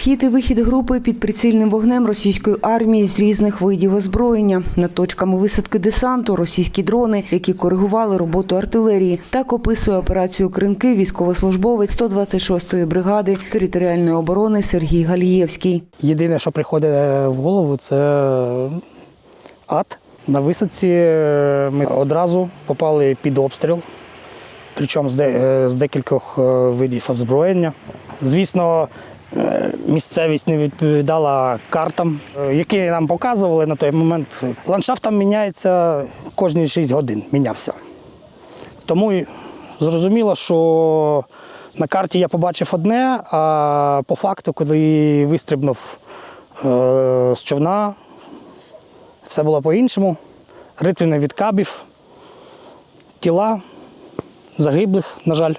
Вхід і вихід групи під прицільним вогнем російської армії з різних видів озброєння. Над точками висадки десанту російські дрони, які коригували роботу артилерії. Так описує операцію Кринки військовослужбовець 126-ї бригади територіальної оборони Сергій Галієвський. Єдине, що приходить в голову, це ад. На висадці ми одразу попали під обстріл, причому з, декількох е, видів озброєння. Звісно, е, місцевість не відповідала картам, е, які нам показували на той момент. Ландшафт там міняється кожні 6 годин, мінявся. Тому зрозуміло, що на карті я побачив одне, а по факту, коли вистрибнув е, з човна, все було по-іншому. Ритвини від кабів, тіла загиблих, на жаль.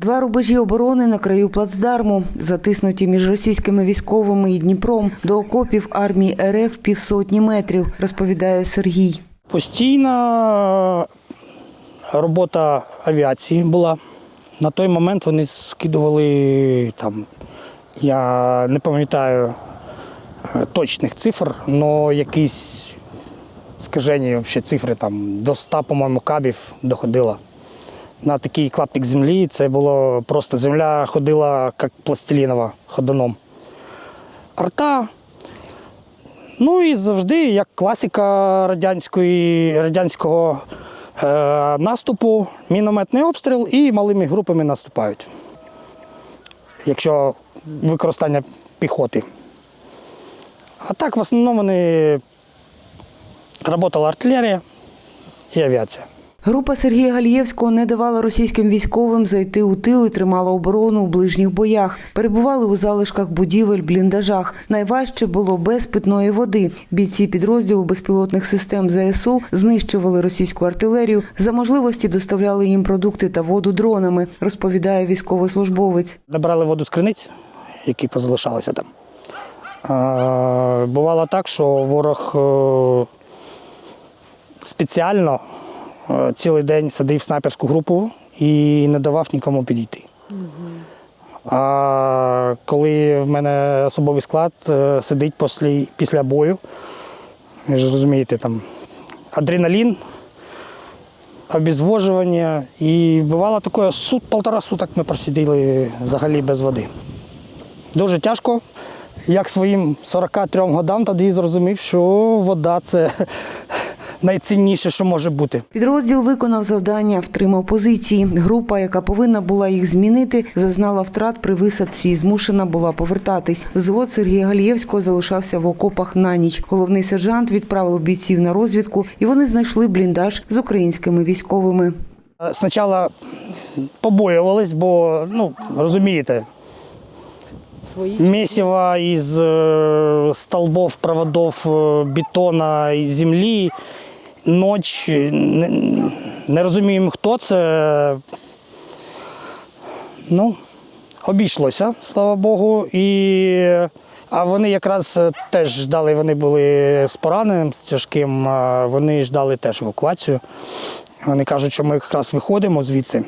Два рубежі оборони на краю плацдарму, затиснуті між російськими військовими і Дніпром. До окопів армії РФ півсотні метрів, розповідає Сергій. Постійна робота авіації була. На той момент вони скидували там, я не пам'ятаю е, точних цифр, але якісь скажені цифри там до 100, по-моєму, кабів доходило. На такий клаптик землі це було просто земля ходила як пластилінова ходуном. Арта, Ну і завжди, як класика радянської, радянського е, наступу, мінометний обстріл і малими групами наступають. Якщо використання піхоти. А так, в основному вони працювала артилерія і авіація. Група Сергія Галієвського не давала російським військовим зайти у тил і тримала оборону у ближніх боях. Перебували у залишках будівель, бліндажах. Найважче було без питної води. Бійці підрозділу безпілотних систем ЗСУ знищували російську артилерію. За можливості доставляли їм продукти та воду дронами, розповідає військовослужбовець. Набрали воду з криниць, які позалишалися там. Бувало так, що ворог е, спеціально цілий день садив снайперську групу і не давав нікому підійти. А коли в мене особовий склад е, сидить після, після бою, ви ж розумієте, там адреналін, обезвожування. І бувало таке, сут, полтора суток ми просиділи взагалі без води. Дуже тяжко. Як своїм 43 годам тоді зрозумів, що вода це найцінніше, що може бути. Підрозділ виконав завдання, втримав позиції. Група, яка повинна була їх змінити, зазнала втрат при висадці і змушена була повертатись. Взвод Сергія Галієвського залишався в окопах на ніч. Головний сержант відправив бійців на розвідку, і вони знайшли бліндаж з українськими військовими. Спочатку побоювались, бо, ну, розумієте, месиво із е, столбов, проводов, е, бетона і землі. Ноч. Не, не розуміємо, хто це. Ну, обійшлося, слава Богу. І, а вони якраз теж ждали, вони були з пораненим, з тяжким, вони ждали теж евакуацію. Вони кажуть, що ми якраз виходимо звідси,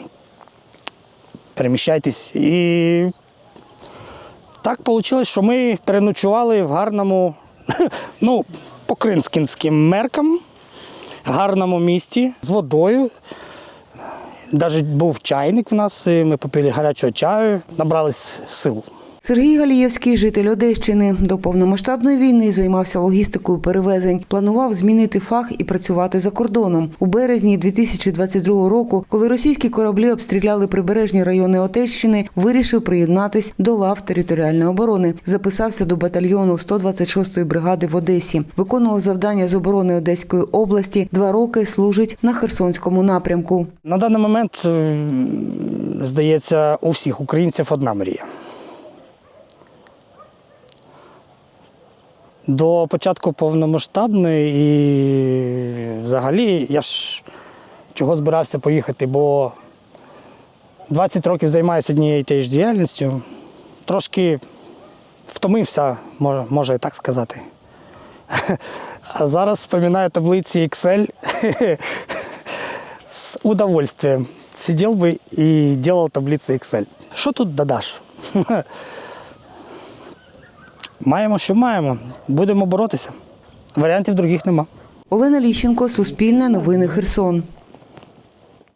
переміщайтесь. І так вийшло, що ми переночували в гарному, ну, по кринськінським меркам, гарному місті з водою. Навіть був чайник в нас, ми попили гарячого чаю, набрались сил. Сергій Галієвський, житель Одещини, до повномасштабної війни займався логістикою перевезень. Планував змінити фах і працювати за кордоном. У березні 2022 року, коли російські кораблі обстріляли прибережні райони Одещини, вирішив приєднатись до лав територіальної оборони. Записався до батальйону 126-ї бригади в Одесі. Виконував завдання з оборони Одеської області. Два роки служить на Херсонському напрямку. На даний момент, здається, у всіх українців одна мрія. До початку повномасштабної і взагалі я ж чого збирався поїхати, бо 20 років займаюся однією і тією ж діяльністю. Трошки втомився, може і так сказати. А зараз вспоминаю таблиці Excel з удовольствием. Сидел бы и делал таблицы Excel. Що тут додаш? Маємо, що маємо. Будемо боротися. Варіантів других нема. Олена Ліщенко, Суспільне новини Херсон.